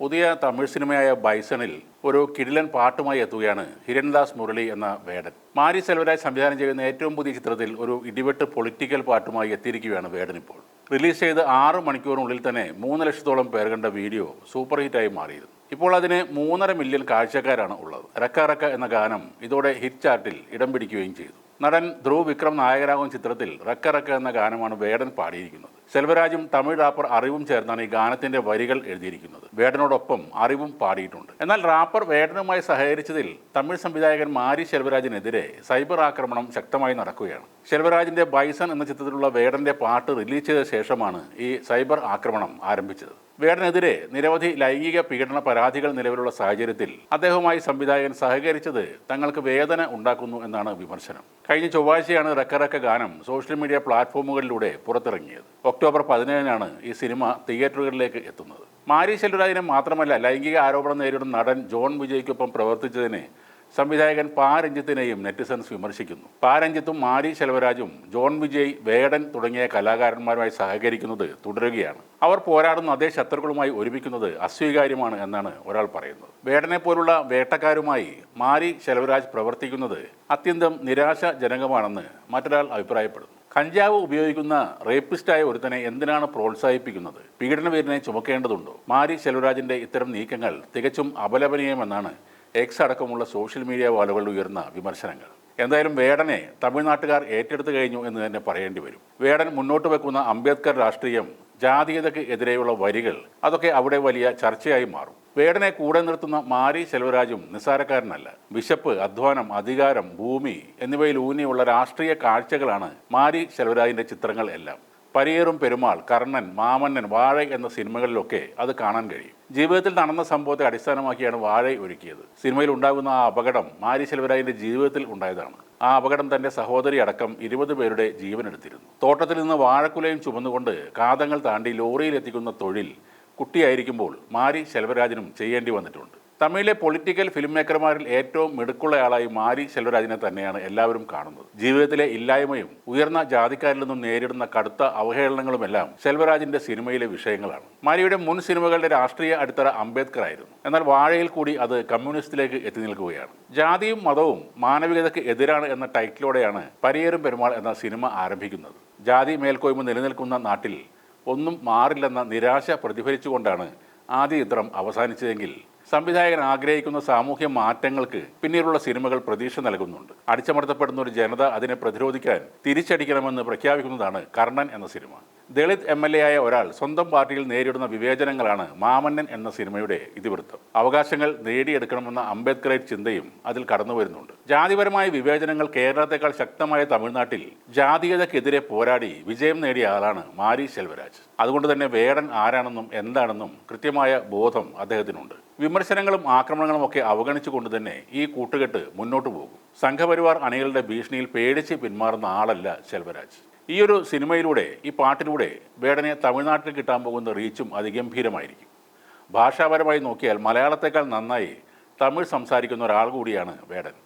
പുതിയ തമിഴ് സിനിമയായ ബൈസണിൽ ഒരു കിടിലൻ പാട്ടുമായി എത്തുകയാണ് ഹിരൺദാസ് മുരളി എന്ന വേടൻ. മാരി സെൽവരാജ് സംവിധാനം ചെയ്യുന്ന ഏറ്റവും പുതിയ ചിത്രത്തിൽ ഒരു ഇടിവെട്ട് പൊളിറ്റിക്കൽ പാട്ടുമായി എത്തിയിരിക്കുകയാണ് വേടൻ ഇപ്പോൾ. റിലീസ് ചെയ്ത് ആറ് മണിക്കൂറിനുള്ളിൽ തന്നെ മൂന്ന് ലക്ഷത്തോളം പേർ കണ്ട വീഡിയോ സൂപ്പർ ഹിറ്റായി മാറിയിരുന്നു. ഇപ്പോൾ അതിന് മൂന്നര മില്യൺ കാഴ്ചക്കാരാണ് ഉള്ളത്. റക്ക റക്ക എന്ന ഗാനം ഇതോടെ ഹിറ്റ് ചാർട്ടിൽ ഇടം പിടിക്കുകയും ചെയ്തു. നടൻ ധ്രുവ് വിക്രം നായകരാകും ചിത്രത്തിൽ റക്ക റക്ക എന്ന ഗാനമാണ് വേടൻ പാടിയിരിക്കുന്നത്. സെൽവരാജും തമിഴ് റാപ്പർ അറിവും ചേർന്നാണ് ഈ ഗാനത്തിന്റെ വരികൾ എഴുതിയിരിക്കുന്നത്. വേടനോടൊപ്പം അറിവും പാടിയിട്ടുണ്ട്. എന്നാൽ റാപ്പർ വേടനുമായി സഹകരിച്ചതിൽ തമിഴ് സംവിധായകൻ മാരി ശെൽവരാജിനെതിരെ സൈബർ ആക്രമണം ശക്തമായി നടക്കുകയാണ്. ശെൽവരാജിന്റെ ബൈസൺ എന്ന ചിത്രത്തിലുള്ള വേടന്റെ പാട്ട് റിലീസ് ചെയ്ത ശേഷമാണ് ഈ സൈബർ ആക്രമണം ആരംഭിച്ചത്. വേടനെതിരെ നിരവധി ലൈംഗിക പീഡന പരാതികൾ നിലവിലുള്ള സാഹചര്യത്തിൽ അദ്ദേഹവുമായി സംവിധായകൻ സഹകരിച്ചത് തങ്ങൾക്ക് വേദന ഉണ്ടാക്കുന്നു എന്നാണ് വിമർശനം. കഴിഞ്ഞ ചൊവ്വാഴ്ചയാണ് റക്കറക്ക ഗാനം സോഷ്യൽ മീഡിയ പ്ലാറ്റ്ഫോമുകളിലൂടെ പുറത്തിറങ്ങിയത്. ഒക്ടോബർ പതിനേഴിനാണ് ഈ സിനിമ തിയേറ്ററുകളിലേക്ക് എത്തുന്നത്. മാരി ശെല്ലുരാജിനെ മാത്രമല്ല ലൈംഗിക ആരോപണം നേരിടുന്ന നടൻ ജോൺ വിജയ്ക്കൊപ്പം പ്രവർത്തിച്ചതിനെ സംവിധായകൻ പാരഞ്ജിത്തിനെയും നെറ്റിസൺസ് വിമർശിക്കുന്നു. പാരഞ്ജിത്തും മാരി ശെൽവരാജും ജോൺ വിജയ് വേടൻ തുടങ്ങിയ കലാകാരന്മാരുമായി സഹകരിക്കുന്നത് തുടരുകയാണ്. അവർ പോരാടുന്ന അതേ ശത്രുക്കളുമായി ഒരുമിക്കുന്നത് അസ്വീകാര്യമാണ് എന്നാണ് ഒരാൾ പറയുന്നത്. വേടനെ പോലുള്ള വേട്ടക്കാരുമായി മാരി ശെൽവരാജ് പ്രവർത്തിക്കുന്നത് അത്യന്തം നിരാശാജനകമാണെന്ന് മറ്റൊരാൾ അഭിപ്രായപ്പെടുന്നു. കഞ്ചാവ് ഉപയോഗിക്കുന്ന റേപ്പിസ്റ്റായ ഒരുത്തനെ എന്തിനാണ് പ്രോത്സാഹിപ്പിക്കുന്നത്? പീഡനവീരനെ ചുമക്കേണ്ടതുണ്ടോ? മാരി ശെൽവരാജിന്റെ ഇത്തരം നീക്കങ്ങൾ തികച്ചും അപലപനീയമെന്നാണ് എക്സ് അടക്കമുള്ള സോഷ്യൽ മീഡിയ വാലുകളിൽ ഉയർന്ന വിമർശനങ്ങൾ. എന്തായാലും വേടനെ തമിഴ്നാട്ടുകാർ ഏറ്റെടുത്തു കഴിഞ്ഞു എന്ന് തന്നെ പറയേണ്ടി വരും. വേടൻ മുന്നോട്ട് വെക്കുന്ന അംബേദ്കർ രാഷ്ട്രീയം ജാതീയതയ്ക്ക് എതിരെയുള്ള വരികൾ അതൊക്കെ അവിടെ വലിയ ചർച്ചയായി മാറും. വേടനെ കൂടെ നിർത്തുന്ന മാരി ശെൽവരാജും നിസ്സാരക്കാരനല്ല. വിശപ്പ് അധ്വാനം അധികാരം ഭൂമി എന്നിവയിൽ ഊന്നിയുള്ള രാഷ്ട്രീയ കാഴ്ചകളാണ് മാരി ശെൽവരാജിന്റെ ചിത്രങ്ങൾ എല്ലാം. പരിയേറും പെരുമാൾ കർണൻ മാമന്നൻ വാഴ എന്ന സിനിമകളിലൊക്കെ അത് കാണാൻ കഴിയും. ജീവിതത്തിൽ നടന്ന സംഭവത്തെ അടിസ്ഥാനമാക്കിയാണ് വാഴ ഒരുക്കിയത്. സിനിമയിൽ ഉണ്ടാകുന്ന ആ അപകടം മാരി ശെൽവരാജിന്റെ ജീവിതത്തിൽ ഉണ്ടായതാണ്. ആ അപകടം തന്റെ സഹോദരി അടക്കം ഇരുപത് പേരുടെ ജീവനെടുത്തിരുന്നു. തോട്ടത്തിൽ നിന്ന് വാഴക്കുലയും ചുമന്നുകൊണ്ട് കാതങ്ങൾ താണ്ടി ലോറിയിൽ എത്തിക്കുന്ന തൊഴിൽ കുട്ടിയായിരിക്കുമ്പോൾ മാരി ശെൽവരാജനും ചെയ്യേണ്ടി വന്നിട്ടുണ്ട്. തമിഴിലെ പൊളിറ്റിക്കൽ ഫിലിം മേക്കർമാരിൽ ഏറ്റവും മിടുക്കുള്ളയാളായി മാരി ശെൽവരാജിനെ തന്നെയാണ് എല്ലാവരും കാണുന്നത്. ജീവിതത്തിലെ ഇല്ലായ്മയും ഉയർന്ന ജാതിക്കാരിൽ നിന്നും നേരിടുന്ന കടുത്ത അവഹേളനങ്ങളുമെല്ലാം ശെൽവരാജിന്റെ സിനിമയിലെ വിഷയങ്ങളാണ്. മാരിയുടെ മുൻ സിനിമകളുടെ രാഷ്ട്രീയ അടിത്തറ അംബേദ്കർ ആയിരുന്നു എന്നാൽ വാഴയിൽ കൂടി അത് കമ്മ്യൂണിസ്റ്റിലേക്ക് എത്തി നിൽക്കുകയാണ്. ജാതിയും മതവും മാനവികതയ്ക്ക് എതിരാണ് എന്ന ടൈറ്റിലോടെയാണ് പരിയേറും പെരുമാൾ എന്ന സിനിമ ആരംഭിക്കുന്നത്. ജാതി മേൽക്കോയ്മ നിലനിൽക്കുന്ന നാട്ടിൽ ഒന്നും മാറില്ലെന്ന നിരാശ പ്രതിഫലിച്ചുകൊണ്ടാണ് ആദ്യ ചിത്രം അവസാനിച്ചതെങ്കിൽ. സംവിധായകൻ ആഗ്രഹിക്കുന്ന സാമൂഹ്യ മാറ്റങ്ങൾക്ക് പിന്നീടുള്ള സിനിമകൾ പ്രതീക്ഷ നൽകുന്നുണ്ട്. അടിച്ചമർത്തപ്പെടുന്ന ഒരു ജനത അതിനെ പ്രതിരോധിക്കാൻ തിരിച്ചടിക്കണമെന്ന് പ്രഖ്യാപിക്കുന്നതാണ് കർണൻ എന്ന cinema. Dalit M L A ആയ ഒരാൾ സ്വന്തം പാർട്ടിയിൽ നേരിടുന്ന വിവേചനങ്ങളാണ് മാമന്നൻ എന്ന സിനിമയുടെ ഇതിവൃത്തം. അവകാശങ്ങൾ നേടിയെടുക്കണമെന്ന അംബേദ്കറേറ്റ് ചിന്തയും അതിൽ കടന്നു വരുന്നുണ്ട്. ജാതിപരമായ വിവേചനങ്ങൾ കേരളത്തെക്കാൾ ശക്തമായ തമിഴ്നാട്ടിൽ ജാതീയതക്കെതിരെ പോരാടി വിജയം നേടിയ ആളാണ് മാരി സെൽവരാജ് അതുകൊണ്ട് തന്നെ വേടൻ ആരാണെന്നും എന്താണെന്നും കൃത്യമായ ബോധം അദ്ദേഹത്തിനുണ്ട്. വിമർശനങ്ങളും ആക്രമണങ്ങളും ഒക്കെ അവഗണിച്ചുകൊണ്ട് തന്നെ ഈ കൂട്ടുകെട്ട് മുന്നോട്ട് പോകും. സംഘപരിവാർ അണികളുടെ ഭീഷണിയിൽ പേടിച്ച് പിന്മാറുന്ന ആളല്ല സെൽവരാജ് ഈ ഒരു സിനിമയിലൂടെ ഈ പാട്ടിലൂടെ വേടനെ തമിഴ്നാട്ടിൽ കിട്ടാൻ പോകുന്ന റീച്ചും അതിഗംഭീരമായിരിക്കും. ഭാഷാപരമായി നോക്കിയാൽ മലയാളത്തേക്കാൾ നന്നായി തമിഴ് സംസാരിക്കുന്ന ഒരാൾ കൂടിയാണ് വേടൻ.